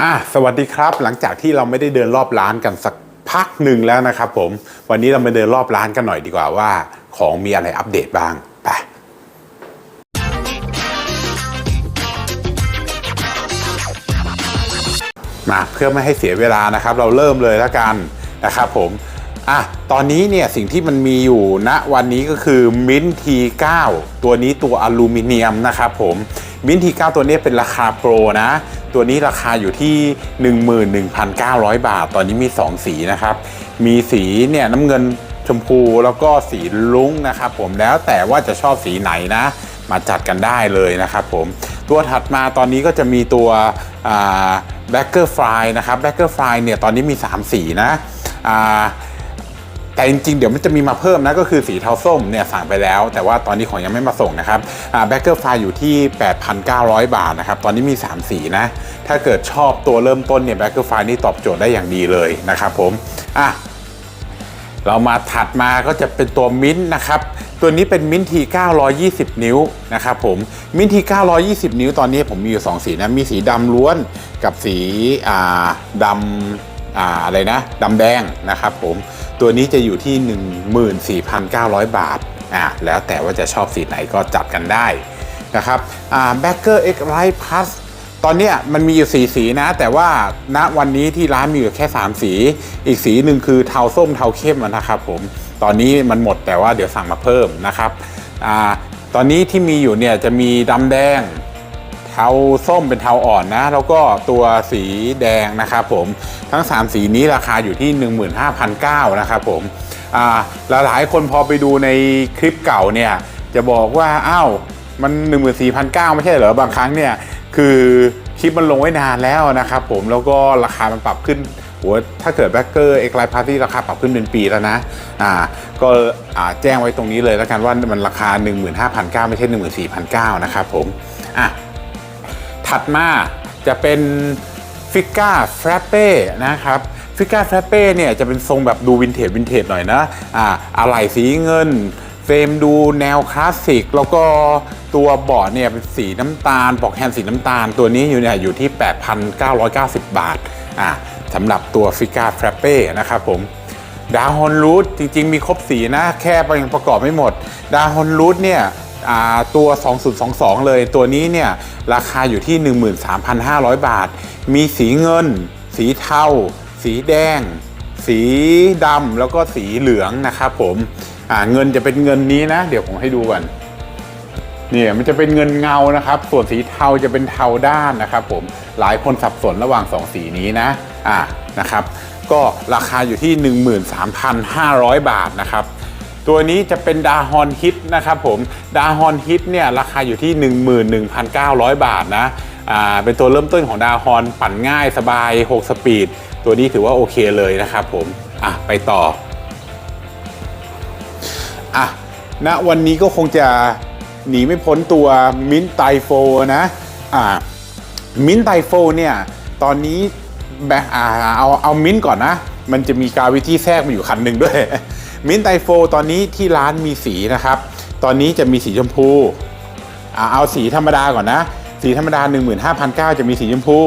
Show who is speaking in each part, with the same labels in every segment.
Speaker 1: อะสวัสดีครับหลังจากที่เราไม่ได้เดินรอบร้านกันสักพักหนึ่งแล้วนะครับผม วันนี้เรามาเดินรอบร้านกันหน่อยดีกว่าว่า ของมีอะไรอัปเดตบ้างไปมาเพื่อไม่ให้เสียเวลานะครับ เราเริ่มเลยแล้วกันนะครับผมอะตอนนี้เนี่ยสิ่งที่มันมีอยู่ณวันนี้ก็คือมินที9ตัวนี้ตัวอลูมิเนียมนะครับผมมินที9ตัวนี้เป็นราคาโปรนะ ตัวนี้ราคาอยู่ที่ 11,900 บาท ตอนนี้มี 2 สีนะครับ มีสีเนี่ยน้ำเงินชมพูแล้วก็สีลุ้งนะครับผมแล้วแต่ว่าจะชอบสีไหนนะ มาจัดกันได้เลยนะครับผมตัวถัดมาตอนนี้ก็จะมีตัวแบ็กเกอร์ฟลายนะครับแบ็กเกอร์ฟลายเนี่ยตอนนี้มี 3 สีนะอ่า แต่จริงๆ เดี๋ยวมันจะมีมาเพิ่มนะก็คือสีเทาส้มเนี่ยสั่งไปแล้ว แต่ว่าตอนนี้ของยังไม่มาส่งนะครับแบ็กเกอร์ไฟอยู่ที่ 8,900 บาทนะครับตอนนี้มี 3 สีนะ ถ้าเกิดชอบตัวเริ่มต้นเนี่ยแบ็กเกอร์ไฟนี่ตอบโจทย์ได้อย่างดีเลยนะครับผมอะเรามาถัดมาก็จะเป็นตัวมิ้นท์นะครับ ตัวนี้เป็นมิ้นที 920 นิ้วนะครับผม มิ้นที 920 นิ้วตอนนี้ผมมีอยู่ 2 สีนะ มีสีดำล้วนกับสีอ่าดำอ่าอะไรนะดำแดงนะครับผม ตัวนี้จะอยู่ที่ 14,900 บาทอ่าแล้วแต่ว่าจะชอบสีไหนก็จัดกันได้นะครับอ่า b a c k e r X Light Plus ตอนเนี้ยมันมีอยู่สีสีนะ แต่ว่าณวันนี้ที่ร้านมีอยู่แค่ 3 สี อีกสีหนึ่งคือเทาส้มเทาเข้มนะครับผมตอนนี้มันหมดแต่ว่าเดี๋ยวสั่งมาเพิ่มนะครับอ่าตอนนี้ที่มีอยู่เนี่ยจะมีดำแดง เทาส้มเป็นเทาอ่อนนะ แล้วก็ตัวสีแดงนะครับผมทั้ง 3 สีนี้ราคาอยู่ที่ 15,900นะครับผมอ่าหลายๆคนพอไปดูในคลิปเก่าเนี่ยจะบอกว่าอ้าวมัน 14,900 ไม่ใช่เหรอบางครั้งเนี่ยคือคลิปมันลงไว้นานแล้วนะครับผมแล้วก็ราคามันปรับขึ้นโหถ้าเกิดแบ็กเกอร์เอกไลพาร์ตี้ราคาปรับขึ้นเป็นปีแล้วนะอ่าก็อ่าแจ้งไว้ตรงนี้เลยแล้วกันว่ามันราคา 15,900 ไม่ใช่ 14,900 นะครับผมอะ ถัดมาจะเป็นฟิก้าแฟรเป้นะครับฟิก้าแฟรเป้เนี่ยจะเป็นทรงแบบดูวินเทจวินเทจหน่อยนะอ่าอะไหล่สีเงินเฟรมดูแนวคลาสสิก แล้วก็ตัวเบาะเนี่ยเป็นสีน้ำตาลปอกแฮนด์สีน้ำตาล ตัวนี้อยู่เนี่ยอยู่ที่ 8,990 บาทอ่าสำหรับตัวฟิก้าแฟรเป้นะครับผมดาฮอนรูทจริง ๆ มีครบสีนะ แค่ยังประกอบไม่หมด ดาฮอนรูทเนี่ย ตัว 2022 เลย ตัวนี้เนี่ยราคาอยู่ที่ 13,500 บาท มีสีเงิน สีเทา สีแดง สีดำแล้วก็สีเหลืองนะครับผมเงินจะเป็นเงินนี้นะ เดี๋ยวผมให้ดูก่อนเนี่ยมันจะเป็นเงินเงานะครับ ส่วนสีเทาจะเป็นเทาด้านนะครับผมหลายคนสับสนระหว่าง 2 สีนี้นะอ่านะครับ ก็ราคาอยู่ที่ 13,500 บาทนะครับ ตัวนี้จะเป็นดาฮอนฮิตนะครับผมดาฮอนฮิตเนี่ยราคาอยู่ที่ 11,900 บาทนะอ่าเป็นตัวเริ่มต้นของดาฮอนปั่นง่ายสบาย 6 สปีด ตัวนี้ถือว่าโอเคเลยนะครับผมอะไปต่ออะณวันนี้ก็คงจะหนีไม่พ้นตัวมินไตโฟนะอ่ามินไตโฟเนี่ยตอนนี้แบอ่าเอาเอามินก่อนนะ มันจะมีกาวิที่แทรกมาอยู่คันหนึ่งด้วย มินไตโฟตอนนี้ที่ร้านมีสีนะครับ ตอนนี้จะมีสีชมพูอ่าเอาสีธรรมดาก่อนนะ สีธรรมดา 15,900 จะมีสีชมพู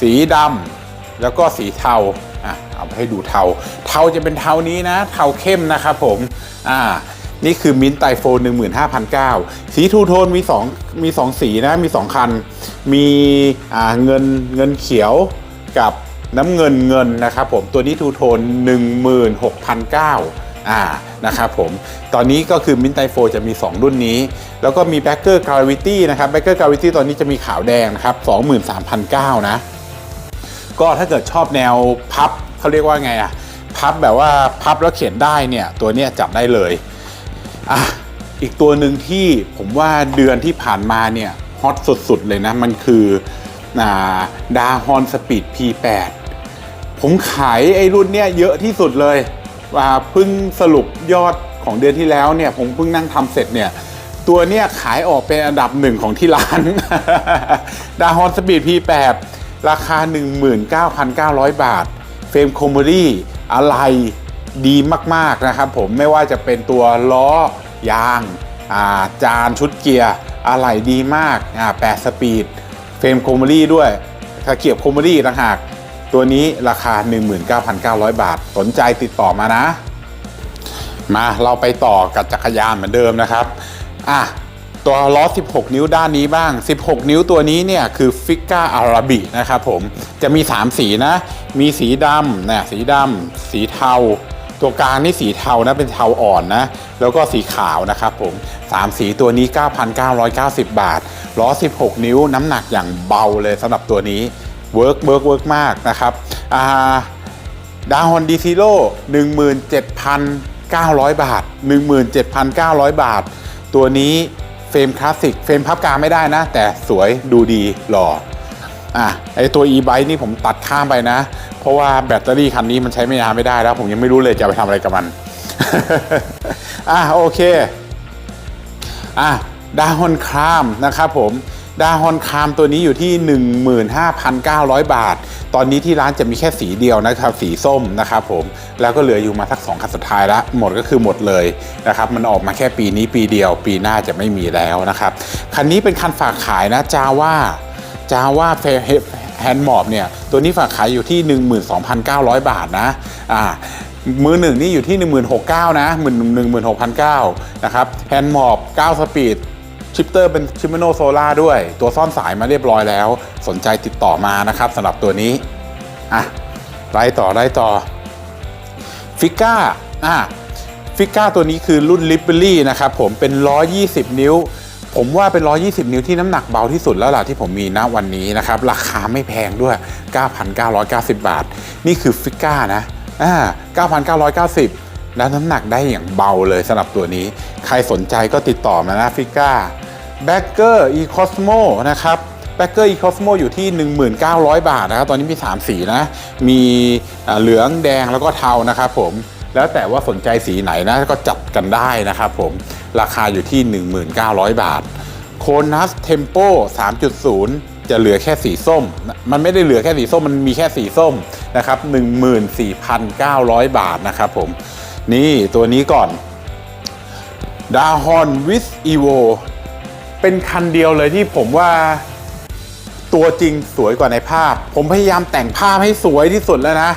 Speaker 1: สีดำแล้วก็สีเทาอะเอาไปให้ดูเทา เทาจะเป็นเทานี้นะ เทาเข้มนะครับผมอ่านี่คือมินไตโฟน15,900สีทูโทนมี2มี 2 สีนะ มี 2 คัน มีเงินเงินเขียวกับ น้ำเงินเงินนะครับผมตัวนี้ทูโทน 16,900อ่านะครับผมตอนนี้ก็คือมินไตโฟจะมี 2 รุ่นนี้ แล้วก็มีแบ็กเกอร์กราวิตี้นะครับแบ็กเกอร์กราวิตี้ตอนนี้จะมีขาวแดงนะครับ23,900นะก็ถ้าเกิดชอบแนวพับเขาเรียกว่าไงอะพับแบบว่าพับแล้วเขียนได้เนี่ยตัวเนี้ยจับได้เลยอะอีกตัวหนึ่งที่ผมว่าเดือนที่ผ่านมาเนี่ยฮอตสุดๆเลยนะ มันคือดาฮอนสปีด P8 ผมขายไอ้รุ่นเนี้ยเยอะที่สุดเลยว่าเพิ่งสรุปยอดของเดือนที่แล้วเนี่ยผมเพิ่งนั่งทำเสร็จเนี่ยตัวเนี้ยขายออกเป็นอันดับหนึ่งของที่ร้าน ดาฮอนสปีด P8 ราคา 19,900 บาท เฟรมคอมเบอรี่อะไรดีมากๆนะครับผมไม่ว่าจะเป็นตัวล้อยางาจานชุดเกียร์อะไรดีมากอ่า8สปีด เฟรมคอมเบอรี่ด้วยถตะเกียบโคมดี้ต่างหาก ตัวนี้ราคา 19,900 บาท สนใจติดต่อมานะ มาเราไปต่อกับจักรยานเหมือนเดิมนะครับ อะ ตัวล้อ 16 นิ้วด้านนี้บ้าง 16 นิ้วตัวนี้เนี่ยคือฟิก a าอาราบินะครับผม จะมี 3 สีนะ มีสีดำนะสีดำสีเทา ตัวกลางนี่สีเทานะเป็นเทาอ่อนนะ แล้วก็สีขาวนะครับผม 3 สีตัวนี้ 9,990 บาท ล้อ 16 นิ้วน้ำหนักอย่างเบาเลยสำหรับตัวนี้ เวิร์กเวิร์กเวิร์กมากนะครับดาวฮอนดีซิโร่17,900 บาท 17,900 บาท ตัวนี้เฟรมคลาสสิกเฟรมพับกลางไม่ได้นะ แต่สวยดูดีหล่ออะไอตัว e-bike นี่ผมตัดข้ามไปนะ เพราะว่าแบตเตอรี่คันนี้มันใช้ไม่นานไม่ได้แล้ว ผมยังไม่รู้เลยจะไปทำอะไรกับมัน อะโอเค อะดาฮอนครามนะครับผม ดาฮอนคามตัวนี้อยู่ที่ 15,900 บาท ตอนนี้ที่ร้านจะมีแค่สีเดียวนะครับ สีส้มนะครับผม แล้วก็เหลืออยู่มาสัก 2คันสุดท้ายละหมดก็คือหมดเลยนะครับ มันออกมาแค่ปีนี้ปีเดียว ปีหน้าจะไม่มีแล้วนะครับ คันนี้เป็นคันฝากขายนะจาว่าจาว่าเฟแฮนด์มอบเนี่ย ตัวนี้ฝากขายอยู่ที่ 12,900 บาทนะ อ่ามือหนึ่งนี่อยู่ที่ 16,900นะ 16,900นะครับแฮนด์มอบ9สปีด ชิปเตอร์เป็นชิมโนโซล่าด้วย ตัวซ่อนสายมาเรียบร้อยแล้ว สนใจติดต่อมานะครับสำหรับตัวนี้อะไล่ต่อไล่ต่อฟิก้าอะฟิก้าตัวนี้คือรุ่นลิปเบอรี่นะครับผมเป็น 120 นิ้ว ผมว่าเป็น 120 นิ้วที่น้ำหนักเบาที่สุดแล้วล่ะที่ผมมีณวันนี้นะครับ ราคาไม่แพงด้วย 9,990 บาท นี่คือฟิก้านะอ่า9,990แล้วน้ำหนักได้อย่างเบาเลยสำหรับตัวนี้ ใครสนใจก็ติดต่อมานะฟิก้า แบ็กเกอร์อีคอสโมนะครับแบ็กเกอร์อีคอสโมอยู่ที่ 1,900 บาทนะครับ ตอนนี้มี 3 สีนะ มีเหลืองแดงแล้วก็เทานะครับผมแล้วแต่ว่าสนใจสีไหนนะก็จัดกันได้นะครับผมราคาอยู่ที่ 1,900 บาทโคนัสเทมโป3.0 จะเหลือแค่สีส้ม มันไม่ได้เหลือแค่สีส้ม มันมีแค่สีส้มนะครับ 14,900 บาทนะครับผม นี่ตัวนี้ก่อนดาฮอนวิสอีโว เป็นคันเดียวเลยที่ผมว่าตัวจริงสวยกว่าในภาพ ผมพยายามแต่งภาพให้สวยที่สุดแล้วนะ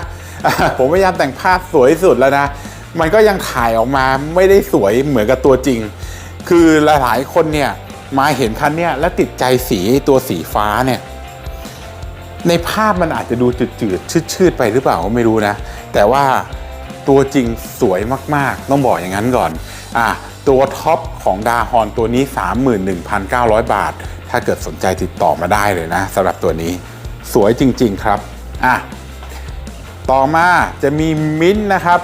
Speaker 1: ผมพยายามแต่งภาพสวยที่สุดแล้วนะ มันก็ยังถ่ายออกมาไม่ได้สวยเหมือนกับตัวจริง คือหลายๆคนเนี่ยมาเห็นคันเนี่ยแล้วติดใจสีตัวสีฟ้าเนี่ย ในภาพมันอาจจะดูจืดๆชืดๆไปหรือเปล่าก็ไม่รู้นะ แต่ว่าตัวจริงสวยมากๆ ต้องบอกอย่างนั้นก่อน อะ ตัวท็อปของดาฮอนตัวนี้ 31,900 บาท ถ้าเกิดสนใจติดต่อมาได้เลยนะสำหรับตัวนี้สวยจริง ๆ ครับอะต่อมาจะมีมิ้นท์นะครับ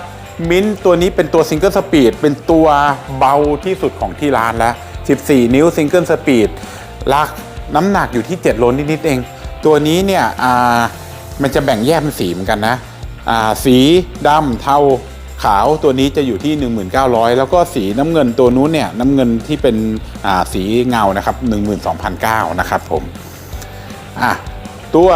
Speaker 1: มิ้นท์ตัวนี้เป็นตัวซิงเกิลสปีดเป็นตัวเบาที่สุดของที่ร้านแล้ว 14 นิ้วซิงเกิลสปีดลักน้ำหนักอยู่ที่ 7 โลนิดๆเอง ตัวนี้เนี่ยอ่ามันจะแบ่งแยกเป็นสีเหมือนกันนะอ่าสีดำเทา ขาวตัวนี้จะอยู่ที่ 1900 แล้วก็สีน้ำเงินตัวนู้นเนี่ยน้ำเงินที่เป็นสีเงานะครับ12,900นะครับผมอะตัว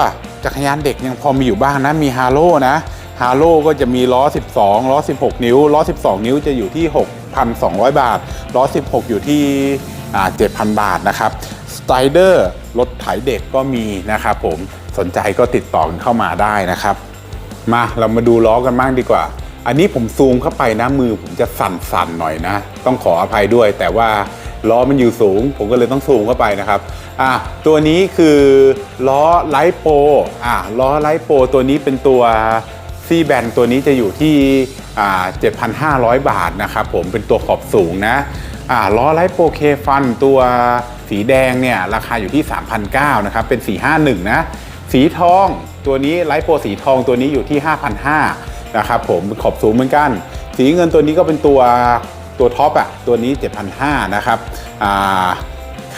Speaker 1: จักรยานเด็กยังพอมีอยู่บ้างนะมีฮาโ o นะฮาโ o ก็จะมีล้อ 12 ล้อ 16 นิ้ว ล้อ 12 นิ้วจะอยู่ที่ 6,200 บาท ล้อ 16 อยู่ที่ 7,000 บาทนะครับสไตเดอร์รถไถเด็กก็มีนะครับผมสนใจก็ติดต่อเข้ามาได้นะครับ มาเรามาดูล้อกันบ้างดีกว่า อันนี้ผมซูมเข้าไปนะมือผมจะสั่นๆหน่อยนะ ต้องขออภัยด้วย แต่ว่าล้อมันอยู่สูง ผมก็เลยต้องซูมเข้าไปนะครับอะตัวนี้คือล้อไลท์โปรอะล้อไลท์โปรตัวนี้เป็นตัวซีแบนตัวนี้จะอยู่ที่อ่า7,500 บาทนะครับผมเป็นตัวขอบสูงนะอ่าล้อไลท์โปรเคฟันตัวสีแดงเนี่ยราคาอยู่ที่3,900นะครับเป็น 451 นะ สีทองตัวนี้ไลท์โปรสีทองตัวนี้อยู่ที่ 5,500 นะครับผมเป็นขอบสูงเหมือนกัน สีเงินตัวนี้ก็เป็นตัวตัวท็อปอะตัวนี้ 7,500 นะครับอ่า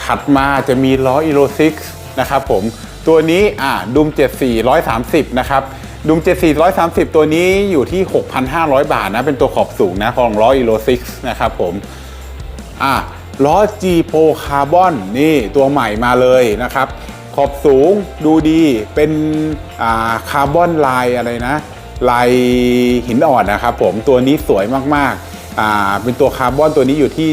Speaker 1: ถัดมาจะมีล้อ Euro 6นะครับผมตัวนี้อ่าดุม7430 นะครับดุม7430 ตัวนี้อยู่ที่ 6,500 บาทนะ เป็นตัวขอบสูงนะของล้อ Euro 6นะครับผมอะล้อ G Pro Carbon นี่ตัวใหม่มาเลยนะครับ ขอบสูงดูดีเป็นอ่าคาร์บอนลายอะไรนะ ลายหินอ่อนนะครับผมตัวนี้สวยมากๆอ่าเป็นตัวคาร์บอนตัวนี้อยู่ที่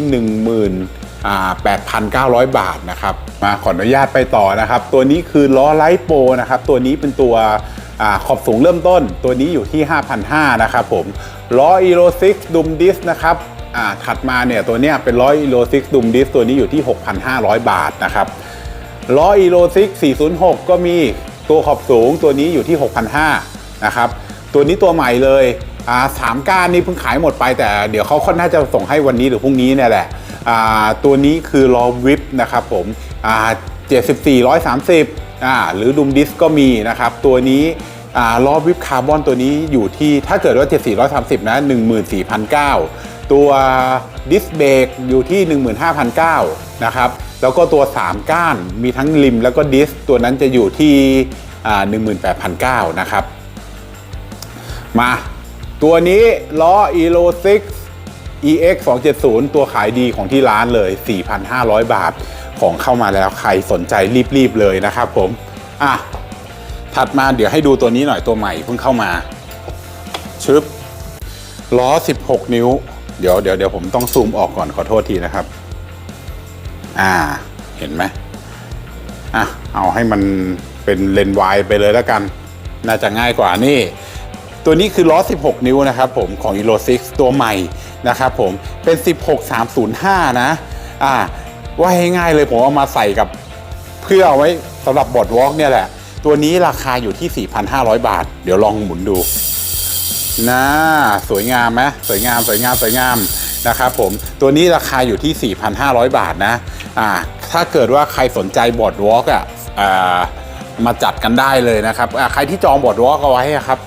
Speaker 1: 18,900 บาทนะครับมาขออนุญาตไปต่อนะครับ ตัวนี้คือล้อไลท์โปนะครับตัวนี้เป็นตัวอขอบสูงเริ่มต้นตัวนี้อยู่ที่ 5,500นะครับผมล้อ e r o 6ดุมดิสนะครับถัดมาเนี่ยตัวเนี้ยเป็นล้อ e r o 6ดุมดิสตัวนี้อยู่ที่ 6,500 บาทนะครับล้อ e r o 6 406 ก็มีตัวขอบสูงตัวนี้อยู่ที่ 6,500นะครับ ตัวนี้ตัวใหม่เลยอ่าสามก้านนี่เพิ่งขายหมดไปแต่เดี๋ยวเขาค่อนน่าจะส่งให้วันนี้หรือพรุ่งนี้เนี่ยแหละอ่าตัวนี้คือล้อวิปนะครับผมอ่า74 130อ่าหรือดุมดิสก็มีนะครับ ตัวนี้อ่าล้อวิปคาร์บอนตัวนี้อยู่ที่ถ้าเกิดว่า 74 130 นะ 14,900ตัวดิสเบรกอยู่ที่ 15,900นะครับ แล้วก็ตัว 3 ก้านมีทั้งริมแล้วก็ดิส ตัวนั้นจะอยู่ที่อ่า18,900นะครับ มา ตัวนี้ล้อ Elo 6 EX 270 ตัวขายดีของที่ร้านเลย 4,500 บาท ของเข้ามาแล้วใครสนใจรีบๆเลยนะครับผม อะ ถัดมาเดี๋ยวให้ดูตัวนี้หน่อยตัวใหม่เพิ่งเข้ามา ชึบ ล้อ 16 นิ้ว เดี๋ยวเดี๋ยวเดี๋ยวผมต้องซูมออกก่อนขอโทษทีนะครับ อ่า เห็นไหมอะ เอาให้มันเป็นเลนส์วายไปเลยแล้วกัน น่าจะง่ายกว่านี่ ตัวนี้คือล้อ 16 นิ้วนะครับผมของ Euro 6 ตัวใหม่นะครับผมเป็น 16305 นะอ่าว่าให้ง่ายเลยผมเอามาใส่กับเพื่อเอาไว้สำหรับบอร์ดวอล์กเนี่ยแหละ ตัวนี้ราคาอยู่ที่ 4,500 บาท เดี๋ยวลองหมุนดูนะสวยงามไหมสวยงามสวยงามสวยงามนะครับผมตัวนี้ราคาอยู่ที่ 4,500 บาทนะอ่าถ้าเกิดว่าใครสนใจบอร์ดวอล์กอะมาจัดกันได้เลยนะครับใครที่จองบอร์ดวอล์กเอาไว้ครับ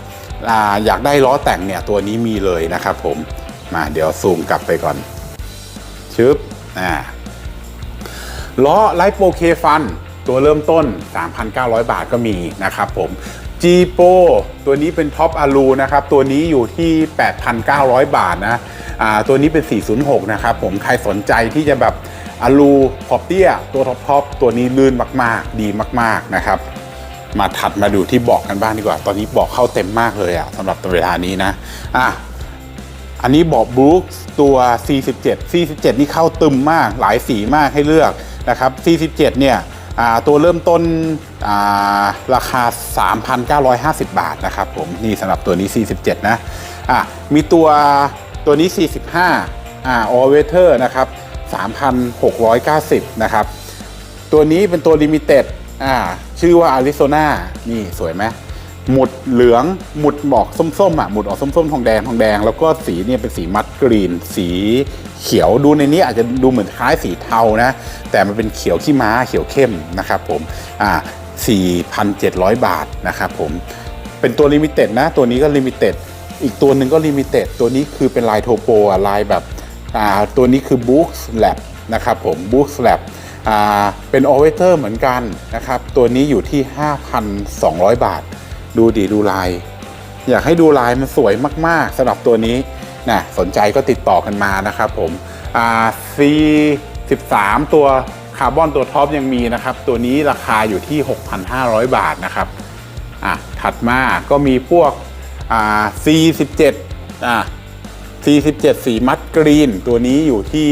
Speaker 1: อยากได้ล้อแต่งเนี่ยตัวนี้มีเลยนะครับผมมาเดี๋ยวซูมกลับไปก่อนชึบอ่าล้อไลท์โปรเคฟันตัวเริ่มต้น 3,900 บาทก็มีนะครับผม G Pro ตัวนี้เป็นท็อปอ l ูนะครับ ตัวนี้อยู่ที่ 8,900 บาทนะอ่าตัวนี้เป็น 406 นะครับผมใครสนใจที่จะแบบอ l ูขอบเตี้ย ตัวท็อปทอปตัวนี้ลื่นมาก ๆ ดีมาก ๆ นะครับ มาถัดมาดูที่เบอกกันบ้างดีกว่า ตอนนี้เบอกเข้าเต็มมากเลยอะสำหรับเวลานี้นะอะอันนี้บอกบรูคตัว 47 47 นี่เข้าตึมมากหลายสีมากให้เลือกนะครับ 47 เนี่ยอ่าตัวเริ่มต้นอ่าราคา 3,950 บาทนะครับผมนี่สำหรับตัวนี้ 47 นะอะมีตัวตัวนี้ 45อ่า all weather นะครับ 3,690 นะครับ ตัวนี้เป็นตัวลิมิเต็ด อ่าชื่อว่าอาริโซนานี่สวยไหมหมุดเหลืองหมุดหมอกส้มๆอะหมุดออกส้มๆทองแดงทองแดง แล้วก็สีเนี่ยเป็นสีมัดกรีน สีเขียวดูในนี้อาจจะดูเหมือนคล้ายสีเทานะ แต่มันเป็นเขียวขี้ม้าเขียวเข้มนะครับผมอ่า4,700 บาทนะครับผมเป็นตัวลิมิเต็ดนะ ตัวนี้ก็ลิมิเต็ดอีกตัวหนึ่งก็ลิมิเต็ดตัวนี้คือเป็นลายโทโปอะลายแบบอ่าตัวนี้คือ Books Lab นะครับผม Books Lab เป็น o อเวเตอร์เหมือนกันนะครับ ตัวนี้อยู่ที่ 5,200 บาท ดูดีดูลาย อยากให้ดูลายมันสวยมากๆสำหรับตัวนี้นะสนใจก็ติดต่อกันมานะครับผม C13 ตัวคาร์บอนตัวท็อปยังมีนะครับ ตัวนี้ราคาอยู่ที่ 6,500 บาทนะครับอะถัดมาก็มีพวกอ่า C17 อ่า C17 สีมัดกรีน ตัวนี้อยู่ที่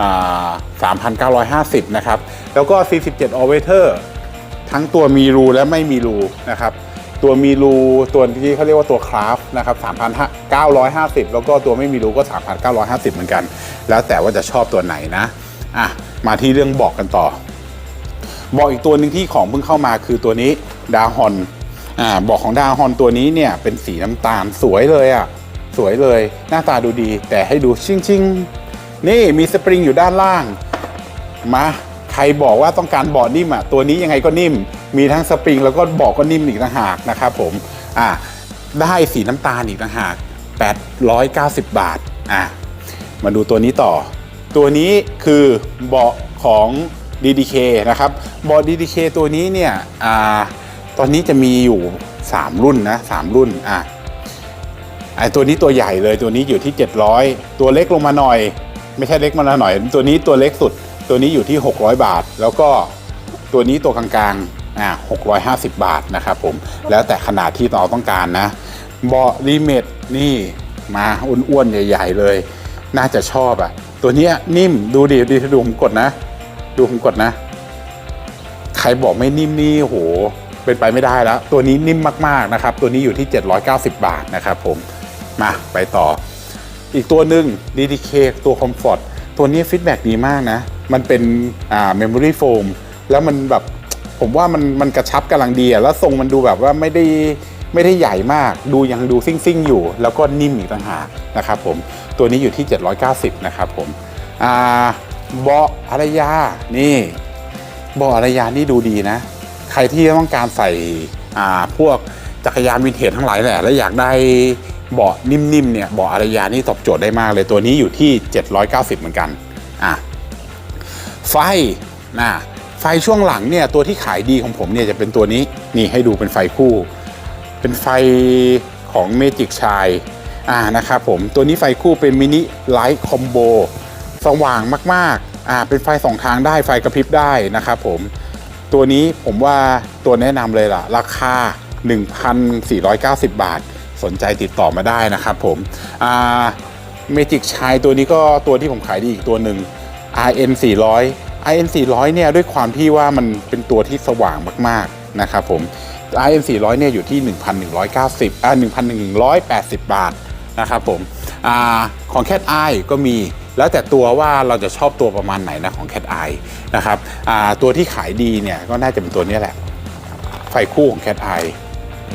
Speaker 1: 3,950 นะครับ แล้วก็ C17 a l Weather ทั้งตัวมีรูและไม่มีรูนะครับ ตัวมีรูตัวที่เขาเรียกว่าตัวคราฟนะครับ 3,950 แล้วก็ตัวไม่มีรูก็ 3,950 เหมือนกัน แล้วแต่ว่าจะชอบตัวไหนนะ อะ มาที่เรื่องบอกกันต่อ บอกอีกตัวหนึ่งที่ของเพิ่งเข้ามาคือตัวนี้ดาฮอนอ่าบอกของดาฮอนตัวนี้เนี่ยเป็นสีน้ำตาลสวยเลยอะ่ะ สวยเลย หน้าตาดูดี แต่ให้ดูชิงชิงๆ นี่มีสปริงอยู่ด้านล่าง มาใครบอกว่าต้องการเบาะนิ่มอะตัวนี้ยังไงก็นิ่ม มีทั้งสปริงแล้วก็เบาะก็นิ่มอีกต่างหากนะครับผมอ่าได้สีน้ำตาลอีกต่างหาก 890 บาทอะมาดูตัวนี้ต่อ ตัวนี้คือเบาะของ DDK นะครับเบาะ DDK ตัวนี้เนี่ยอ่าตอนนี้จะมีอยู่ 3 รุ่นนะ3รุ่นอะไอตัวนี้ตัวใหญ่เลยตัวนี้อยู่ที่ 700 ตัวเล็กลงมาหน่อย ไม่ใช่เล็กมาหน่อย ตัวนี้ตัวเล็กสุด ตัวนี้อยู่ที่ 600 บาท แล้วก็ตัวนี้ตัวกลางๆอ่า650 บาทนะครับผม แล้วแต่ขนาดที่เราต้องการนะเบาะรีเมทนี่มาอ้วนๆใหญ่ ๆ เลย น่าจะชอบอะ่ะ ตัวนี้นิ่มดูดิดูดูผมกดนะ ดูผมกดนะ ใครบอกไม่นิ่มนี่โหเป็นไปไม่ได้แล้ว ตัวนี้นิ่มมากๆนะครับ ตัวนี้อยู่ที่ 790 บาทนะครับผม มาไปต่อ อีกตัวหนึ่ง DDK ตัว Comfort ตัวนี้ฟีดแบ็ดีมากนะ มันเป็นอ่า Memory Foam แล้วมันแบบผมว่ามันมันกระชับกำลังดีอะแล้วทรงมันดูแบบว่าไม่ได้ไม่ได้ใหญ่มาก ดูยังดูซิ่งซิ่งๆอยู่ แล้วก็นิ่มอีกต่างหากนะครับผม ตัวนี้อยู่ที่ 790 นะครับผมอ่าเบาะอารยา นี่เบาะอารยานี่ดูดีนะ ใครที่ต้องการใส่อ่าพวกจักรยานวินเทจทั้งหลายแหละ แล้วอยากได้ เบาะนิ่มๆเนี่ยเบาะอารยานี่ตอบโจทย์ได้มากเลยตัวนี้อยู่ที่ 790 เหมือนกันอะไฟนะไฟช่วงหลังเนี่ยตัวที่ขายดีของผมเนี่ยจะเป็นตัวนี้นี่ให้ดูเป็นไฟคู่ เป็นไฟของเมจิกชายอ่านะครับผมตัวนี้ไฟคู่เป็นมินิไลท์คอมโบสว่างมากๆอ่าเป็นไฟสองทางได้ไฟกระพริบได้นะครับผมตัวนี้ผมว่าตัวแนะนำเลยล่ะ ราคา 1,490 บาท สนใจติดต่อมาได้นะครับผมเมจิกชายตัวนี้ก็ตัวที่ผมขายดีอีกตัวหนึ่ง RN 400 RN 400เนี่ยด้วยความที่ว่ามันเป็นตัวที่สว่างมากๆนะครับผม RN 400เนี่ยอยู่ที่ 1,190อ่า1,180 บาทนะครับผมอของ Cat Eye ก็มีแล้วแต่ตัวว่าเราจะชอบตัวประมาณไหนนะของ Cat Eye นะครับตัวที่ขายดีเนี่ยก็น่าจะเป็นตัวนี้แหละ ไฟคู่ของ Cat Eye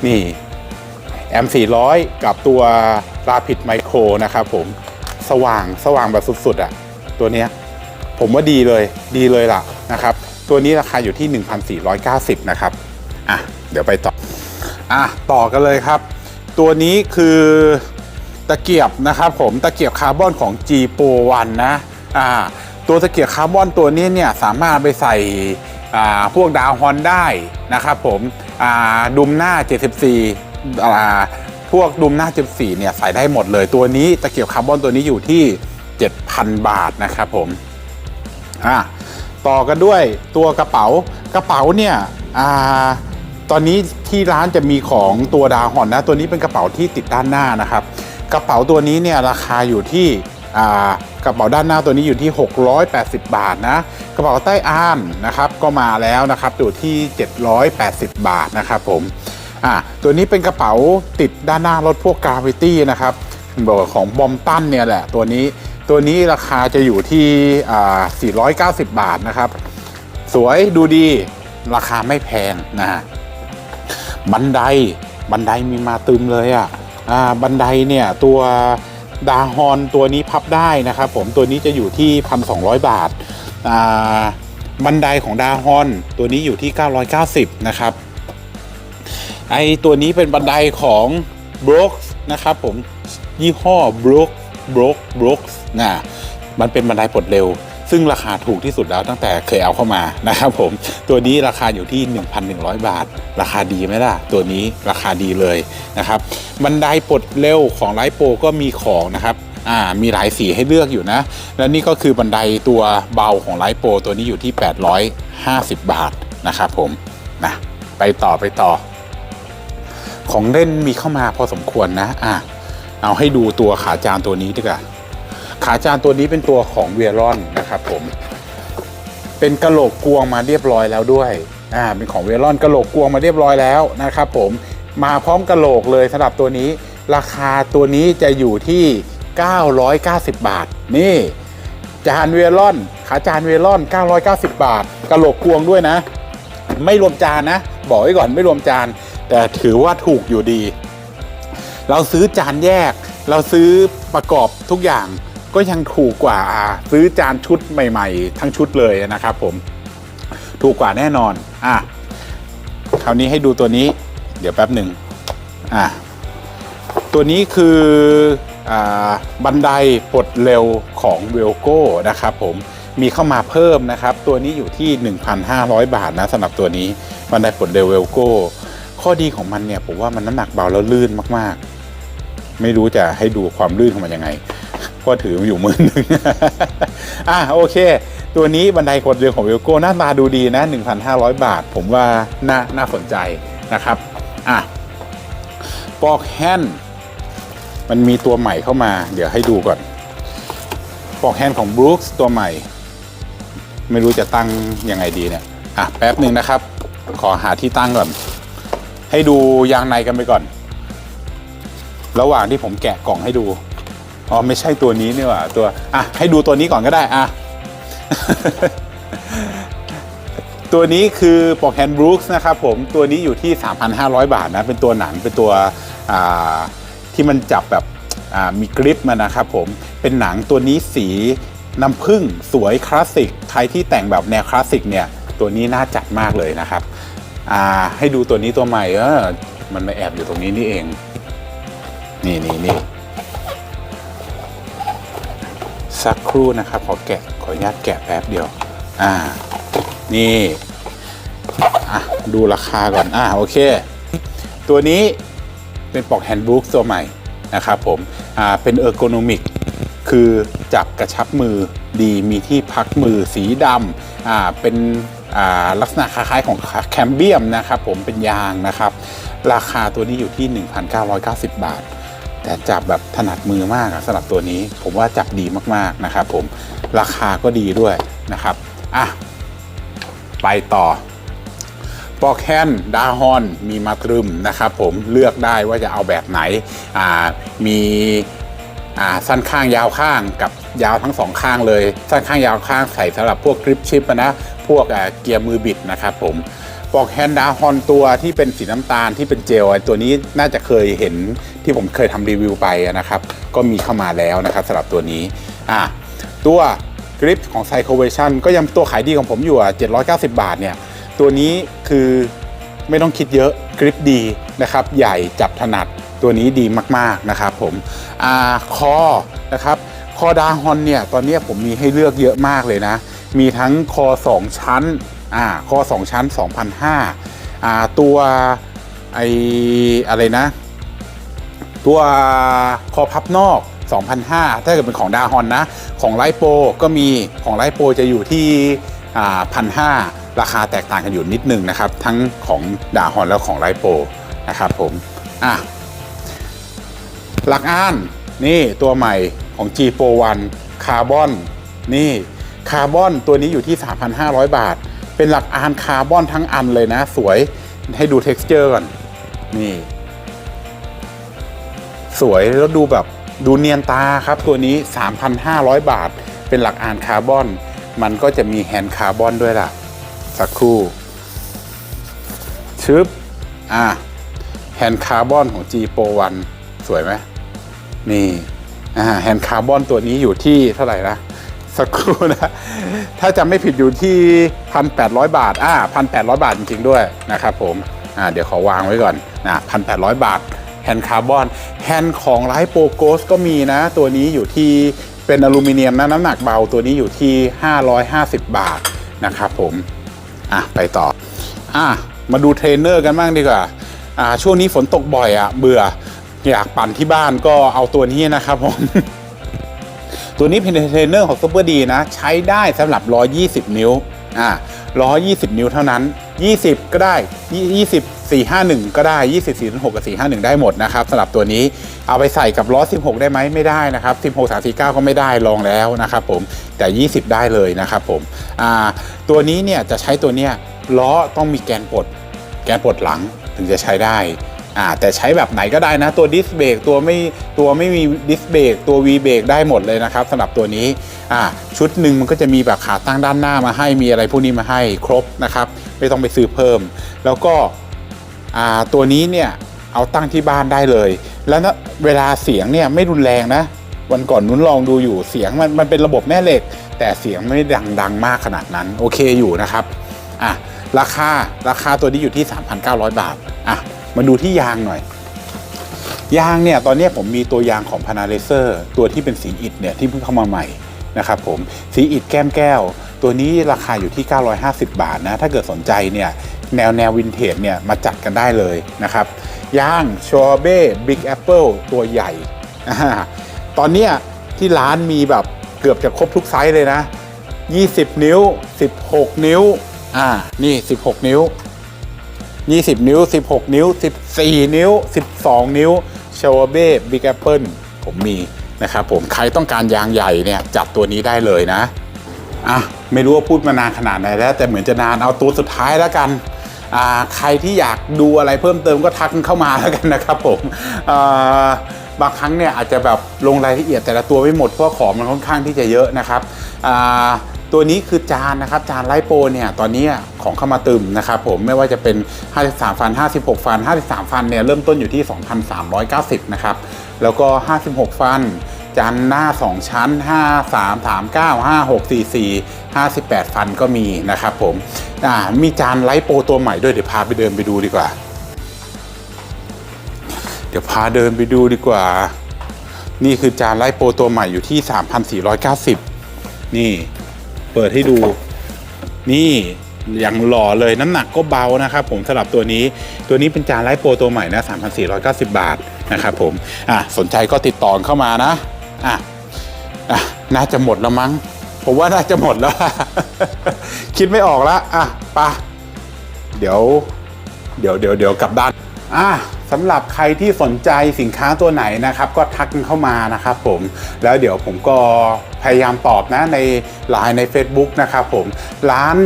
Speaker 1: นี่ แอม400 กับตัว Rapid Micro นะครับผมสว่างสว่างแบบสุดๆอะ่ะตัวเนี้ยผมว่าดีเลยดีเลยล่ะนะครับ ตัวนี้ราคาอยู่ที่ 1,490 นะครับอะเดี๋ยวไปต่ออะต่อกันเลยครับ ตัวนี้คือตะเกียบนะครับผมตะเกียบคาร์บอนของ G Pro 1นะอ่าตัวตะเกียบคาร์บอนตัวนี้เนี่ยสามารถไปใส่อ่าพวกดาวฮอนได้นะครับผมอ่าดุมหน้า 74อ่ พวกดุมหน้า 74 เนี่ยใส่ได้หมดเลย ตัวนี้ตะเกียบคาร์บอนตัวนี้อยู่ที่ 7,000 บาทนะครับผมอะต่อกันด้วยตัวกระเป๋ากระเป๋าเนี่ยอ่าตอนนี้ที่ร้านจะมีของตัวดาหอนนะ ตัวนี้เป็นกระเป๋าที่ติดด้านหน้านะครับ กระเป๋าตัวนี้เนี่ยราคาอยู่ที่อ่ากระเป๋าด้านหน้าตัวนี้อยู่ที่ 680 บาทนะ กระเป๋าใต้อานนะครับก็มาแล้วนะครับอยู่ที่ 780 บาทนะครับผม อ่าตัวนี้เป็นกระเป๋าติดด้านหน้ารถพวกกราฟิตี้นะครับบอกของบอมตันเนี่ยแหละตัวนี้ตัวนี้ราคาจะอยู่ที่อ่า490 บาทนะครับ สวยดูดีราคาไม่แพงนะฮะบันไดบันไดมีมาตึมเลยอะ่ะอ่าบันไดเนี่ยตัวดาฮอนตัวนี้พับได้นะครับ ผมตัวนี้จะอยู่ที่ 1,200 บาทอ่าบันไดของดาฮอนตัวนี้อยู่ที่ 990 นะครับ ไอตัวนี้เป็นบันไดของ b r o o k s นะครับผมยี่ห้อ b r o o k b r o o k b r o o k s นะมันเป็นบันไดปลดเร็ว ซึ่งราคาถูกที่สุดแล้วตั้งแต่เคยเอาเข้ามานะครับผมตัวนี้ราคาอยู่ที่ 1,100 บาท ราคาดีไหมล่ะ ตัวนี้ราคาดีเลยนะครับบันไดปลดเร็วของไลฟ์โปรก็มีของนะครับอ่ามีหลายสีให้เลือกอยู่นะ และนี่ก็คือบันไดตัวเบาของไลฟ์โปรตัวนี้อยู่ที่ 850 บาทนะครับผมนะไปต่อไปต่อ ของเล่นมีเข้ามาพอสมควรนะอะเอาให้ดูตัวขาจานตัวนี้ดีกว่าขาจานตัวนี้เป็นตัวของเวรอนนะครับผมเป็นกระโหลกกวงมาเรียบร้อยแล้วด้วยอ่าเป็นของเวรอนกระโหลกกวงมาเรียบร้อยแล้วนะครับผมมาพร้อมกระโหลกเลยสำหรับตัวนี้ ราคาตัวนี้จะอยู่ที่ 990 บาท นี่จานเวรอน ขาจานเวรอน 990 บาท กระโหลกกวงด้วยนะ ไม่รวมจานนะ บอกไว้ก่อนไม่รวมจาน แต่ถือว่าถูกอยู่ดี เราซื้อจานแยก เราซื้อประกอบทุกอย่างก็ยังถูกกว่าซื้อจานชุดใหม่ ๆ ทั้งชุดเลยนะครับผมถูกกว่าแน่นอนอะคราวนี้ให้ดูตัวนี้ เดี๋ยวแป๊บหนึ่งอะตัวนี้คืออาบันไดปลดเร็วของเวลโก้นะครับผมมีเข้ามาเพิ่มนะครับ ตัวนี้อยู่ที่ 1,500 บาทนะสำหรับตัวนี้บันไดปลดเร็วเวลโก้ ข้อดีของมันเนี่ยผมว่ามันน้ำหนักเบาแล้วลื่นมากๆ ไม่รู้จะให้ดูความลื่นของมันยังไงเพราะถืออยู่มือหนึ่งอะโอเค ตัวนี้บันไดกดเร็วของเวลโก้หน้าตาดูดีนะ 1,500 บาท ผมว่าน่าน่าสนใจนะครับอะปอกแฮนมันมีตัวใหม่เข้ามา เดี๋ยวให้ดูก่อนปลอกแฮนของ Brooks ตัวใหม่ ไม่รู้จะตั้งยังไงดีเนี่ยอะแป๊บหนึ่งนะครับ ขอหาที่ตั้งก่อน ให้ดูยางในกันไปก่อน ระหว่างที่ผมแกะกล่องให้ดูอ๋อไม่ใช่ตัวนี้นี่หว่าตัวอะให้ดูตัวนี้ก่อนก็ได้อะตัวนี้คือปอกแฮนด์บรูคส์นะครับผมตัวนี้อยู่ที่ 3,500 บาทนะเป็นตัวหนังเป็นตัวอ่าที่มันจับแบบอ่ามีกริปมันนะครับผมเป็นหนังตัวนี้สีน้ำผึ้งสวยคลาสสิกใครที่แต่งแบบแนวคลาสสิกเนี่ยตัวนี้น่าจัดมากเลยนะครับ อ่าให้ดูตัวนี้ตัวใหม่เออมันมาแอบอยู่ตรงนี้นี่เอง นี่นี่นี่สักครู่นะครับขอแกะขออนุญาตแกะแป๊บเดียว อ่า นี่อะดูราคาก่อน อ่าโอเค ตัวนี้เป็นปลอกแฮนด์บุ๊กตัวใหม่นะครับผม อ่าเป็นเออร์โกนมิกคือจับกระชับมือดีมีที่พักมือสีดำอ่าเป็น ลักษณะคล้ายๆของแคมเบียมนะครับผมเป็นยางนะครับ ราคาตัวนี้อยู่ที่ 1,990 บาท แต่จับแบบถนัดมือมากสำหรับตัวนี้ ผมว่าจับดีมากๆนะครับผมราคาก็ดีด้วยนะครับอะไปต่อปอแคนดาฮอนมีมาตรึมนะครับผมเลือกได้ว่าจะเอาแบบไหนมีสั้นข้างยาวข้างกับยาวทั้งสองข้างเลย สั้นข้างยาวข้างใส่สำหรับพวกกริปชิปนะ พวกเกียร์มือบิดนะครับผมปอกแฮนดาฮอนตัวที่เป็นสีน้ำตาลที่เป็นเจลตัวนี้น่าจะเคยเห็นที่ผมเคยทำรีวิวไปนะครับ ก็มีเข้ามาแล้วนะครับสำหรับตัวนี้อะตัวกริปของ p s y c h o v a t i o n ก็ยังตัวขายดีของผมอยู่อะ790 บาทเนี่ยตัวนี้คือไม่ต้องคิดเยอะกริปดีนะครับ ใหญ่จับถนัดตัวนี้ดีมากๆนะครับผมอ่าคอนะครับคอดาฮอนเนี่ยตอนนี้ผมมีให้เลือกเยอะมากเลยนะ มีทั้งคอ 2 ชั้นอ่าคอ 2 ชั้น2,500อ่าตัวไออะไรนะ ตัวคอพับนอก2,500ถ้าเกิดเป็นของดาฮอนนะ ของไลโปก็มีของไลโปจะอยู่ที่อ่าพันห้าราคาแตกต่างกันอยู่นิดนึงนะครับ ทั้งของดาฮอนแล้วของไลโปนะครับผมอะหลักอ้านนี่ตัวใหม่ของ G Pro 1คาร์บอนนี่ คาร์บอนตัวนี้อยู่ที่ 3,500 บาท เป็นหลักอานคาร์บอนทั้งอันเลยนะ สวยให้ดู texture ก่อน นี่ สวยแล้วดูแบบดูเนียนตาครับตัวนี้ 3,500 บาท เป็นหลักอานคาร์บอน มันก็จะมีแฮนด์คาร์บอนด้วยล่ะ สักครู่ชึบอะแฮนด์คาร์บอนของ G Pro 1สวยไหมนี่อ่าแฮนด์คาร์บอนตัวนี้อยู่ที่เท่าไหร่นะ สักครู่นะ ถ้าจำไม่ผิดอยู่ที่ 1,800 บาท อ่า 1,800 บาทจริงๆด้วยนะครับผม อ่า เดี๋ยวขอวางไว้ก่อนนะ1,800 บาทแฮนด์คาร์บอนแฮนด์ของไลท์โปโกสก็มีนะ ตัวนี้อยู่ที่เป็นอลูมิเนียมนะน้ำหนักเบาตัวนี้อยู่ที่ 550 บาทนะครับผม อะ ไปต่อ อะ มาดูเทรนเนอร์กันบ้างดีกว่า อ่า ช่วงนี้ฝนตกบ่อยอะ เบื่อ อยากปั่นที่บ้านก็เอาตัวนี้นะครับผม ตัวนี้เป็นเทรนเนอร์ของซุปเปอร์ดีนะ ใช้ได้สำหรับ 120 นิ้วอ่า120 นิ้วเท่านั้น 20 ก็ได้ 20 451 ก็ได้24 6กับ 451 ได้หมดนะครับสำหรับตัวนี้เอาไปใส่กับล้อ 16 ได้ไหมไม่ได้นะครับ 16 349 ก็ไม่ได้ลองแล้วนะครับผมแต่ 20 ได้เลยนะครับผมอ่าตัวนี้เนี่ยจะใช้ตัวเนี้ยล้อต้องมีแกนปลดแกนปลดหลังถึงจะใช้ได้ อ่าแต่ใช้แบบไหนก็ได้นะตัวดิสเบรกตัวไม่ตัวไม่มีดิสเบรกตัว V เบรกได้หมดเลยนะครับสำหรับตัวนี้อ่าชุดหนึ่งมันก็จะมีแบบขาตั้งด้านหน้ามาให้มีอะไรพวกนี้มาให้ครบนะครับ ไม่ต้องไปซื้อเพิ่ม แล้วก็อ่าตัวนี้เนี่ยเอาตั้งที่บ้านได้เลย แล้วนะเวลาเสียงเนี่ยไม่รุนแรงนะ วันก่อนนุ้นลองดูอยู่เสียงมันมันเป็นระบบแม่เหล็ก แต่เสียงไม่ด้ดังดังมากขนาดนั้นโอเคอยู่นะครับอะราคาราคาตัวนี้อยู่ที่ 3,900 บาทอะ มาดูที่ยางหน่อย ยางเนี่ยตอนนี้ผมมีตัวยางของพานาเลเซอร์ตัวที่เป็นสีอิฐเนี่ยที่เพิ่งเข้ามาใหม่นะครับผมสีอิฐแก้มแก้ว ตัวนี้ราคาอยู่ที่ 950 บาทนะถ้าเกิดสนใจเนี่ยแนวแนววินเทจเนี่ยมาจัดกันได้เลยนะครับยางชอเบ้บิ๊กแอปเปิลตัวใหญ่ ตอนนี้ที่ร้านมีแบบเกือบจะครบทุกไซส์เลยนะ 20 นิ้ว 16 นิ้ว อ่า นี่ 16 นิ้ว 20 นิ้ว 16 นิ้ว 14 นิ้ว 12 นิ้วชาวเบ้บิ๊กแอปเปิลผมมีนะครับผมใครต้องการยางใหญ่เนี่ยจับตัวนี้ได้เลยนะอะไม่รู้ว่าพูดมานานขนาดไหนแล้ว แต่เหมือนจะนานเอาตัวสุดท้ายแล้วกันอ่าใครที่อยากดูอะไรเพิ่มเติมก็ทักเข้ามาแล้วกันนะครับผมอ่าบางครั้งเนี่ยอาจจะแบบลงรายละเอียดแต่ละตัวไม่หมดเพราะของมันค่อนข้างที่จะเยอะนะครับอ่า ตัวนี้คือจานนะครับจานไลโปเนี่ยตอนนี้ของเข้ามาตึมนะครับผมไม่ว่าจะเป็น 53 ฟัน 56 ฟัน 53 ฟันเนี่ยเริ่มต้นอยู่ที่ 2,390 นะครับ แล้วก็ 56 ฟันจานหน้า 2 ชั้น 5 3 3 9 5 6 4 4 58 ฟันก็มีนะครับผมอ่ามีจานไลโปตัวใหม่ด้วยเดี๋ยวพาไปเดินไปดูดีกว่า เดี๋ยวพาเดินไปดูดีกว่า นี่คือจานไลโปตัวใหม่อยู่ที่ 3,490 นี่ เปิดให้ดู นี่อย่างหล่อเลยน้ำหนักก็เบานะครับผมสำหรับตัวนี้ตัวนี้เป็นจานไลท์โปรตัวใหม่นะ 3,490 บาทนะครับผมอะสนใจก็ติดต่อเข้ามานะอะอะน่าจะหมดแล้วมั้ง ผมว่าน่าจะหมดแล้ว คิดไม่ออกแล้วอะปะเดี๋ยว เดี๋ยวเดี๋ยวเดี๋ยวกลับด้าน อะสำหรับใครที่สนใจสินค้าตัวไหนนะครับ ก็ทักกันเข้ามานะครับผมแล้วเดี๋ยวผมก็พยายามตอบนะในไลน์ใน Facebook นะครับผมร้าน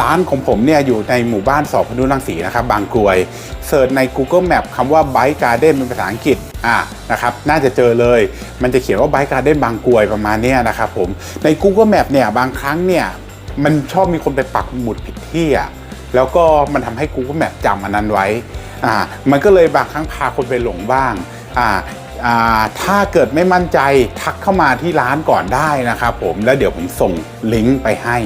Speaker 1: ร้านของผมเนี่ยอยู่ในหมู่บ้านสอบพนุรังสีนะครับ บางกรวยเสิร์ชใน Google Map คำว่า Bike Garden เป็นภาษาอังกฤษอะนะครับน่าจะเจอเลย มันจะเขียนว่า Bike Garden บางกรวยประมาณนี้นะครับผมใน Google Map เนี่ยบางครั้งเนี่ยมันชอบมีคนไปปักหมุดผิดที่อะแล้วก็มันทำให้ Google Map จำอันนั้นไว้ อ่ามันก็เลยบางครั้งพาคนไปหลงบ้างอ่าถ้าเกิดไม่มั่นใจทักเข้ามาที่ร้านก่อนได้นะครับผมแล้วเดี๋ยวผมส่งลิงก์ไปให้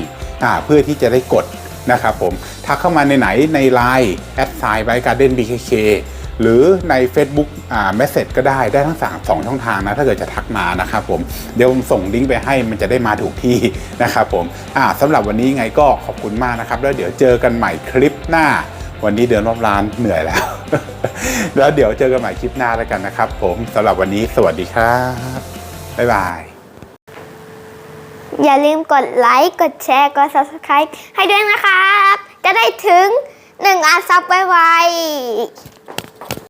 Speaker 1: เพื่อที่จะได้กดนะครับผมทักเข้ามาในไหนใน Line แอดไซน์ไบการ์เด้นบีเคหรือใน Facebook อ่า Message ก็ได้ได้ทั้งสามสองช่องทางนะ ถ้าเกิดจะทักมานะครับผมเดี๋ยวผมส่งลิงก์ไปให้มันจะได้มาถูกที่นะครับผมอ่าสำหรับวันนี้ไงก็ขอบคุณมากนะครับ แล้วเดี๋ยวเจอกันใหม่คลิปหน้า วันนี้เดินรอบร้านเหนื่อยแล้ว แล้วเดี๋ยวเจอกันใหม่คลิปหน้าแล้วกันนะครับ ผมสำหรับวันนี้สวัสดีครับ บ๊ายบาย
Speaker 2: อย่าลืมกดไลค์กดแชร์กด subscribe ให้ด้วยนะครับ จะได้ถึง1ล้านซับไวๆ